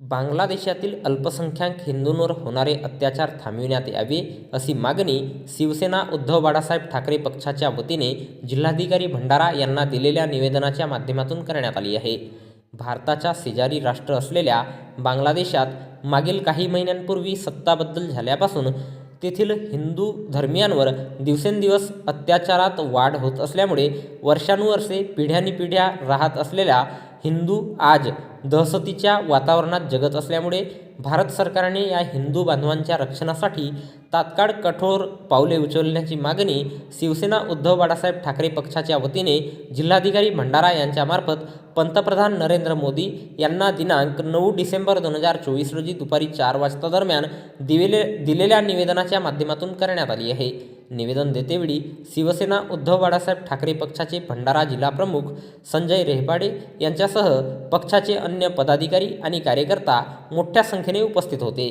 बांगलादेशातील अल्पसंख्याक हिंदूंवर होणारे अत्याचार थांबविण्यात यावे अशी मागणी शिवसेना उद्धव बाळासाहेब ठाकरे पक्षाच्या वतीने जिल्हाधिकारी भंडारा यांना दिलेल्या निवेदनाच्या माध्यमातून करण्यात आली आहे. भारताच्या शेजारी राष्ट्र असलेल्या बांगलादेशात मागील काही महिन्यांपूर्वी सत्ताबद्दल झाल्यापासून तेथील हिंदू धर्मियांवर दिवसेंदिवस अत्याचारात वाढ होत असल्यामुळे वर्षानुवर्षे पिढ्यानिपिढ्या राहत असलेल्या हिंदू आज दहशतीच्या वातावरणात जगत असल्यामुळे भारत सरकारने या हिंदू बांधवांच्या रक्षणासाठी तात्काळ कठोर पावले उचलण्याची मागणी शिवसेना उद्धव बाळासाहेब ठाकरे पक्षाच्या वतीने जिल्हाधिकारी भंडारा यांच्यामार्फत पंतप्रधान नरेंद्र मोदी यांना दिनांक नऊ डिसेंबर दोन हजार चोवीस रोजी दुपारी चार वाजता दरम्यान दिलेल्या निवेदनाच्या माध्यमातून करण्यात आली आहे. निवेदन देतेवेळी शिवसेना उद्धव बाळासाहेब ठाकरे पक्षाचे भंडारा जिल्हाप्रमुख संजय रेहपाडे यांच्यासह पक्षाचे अन्य पदाधिकारी आणि कार्यकर्ता मोठ्या संख्येने उपस्थित होते.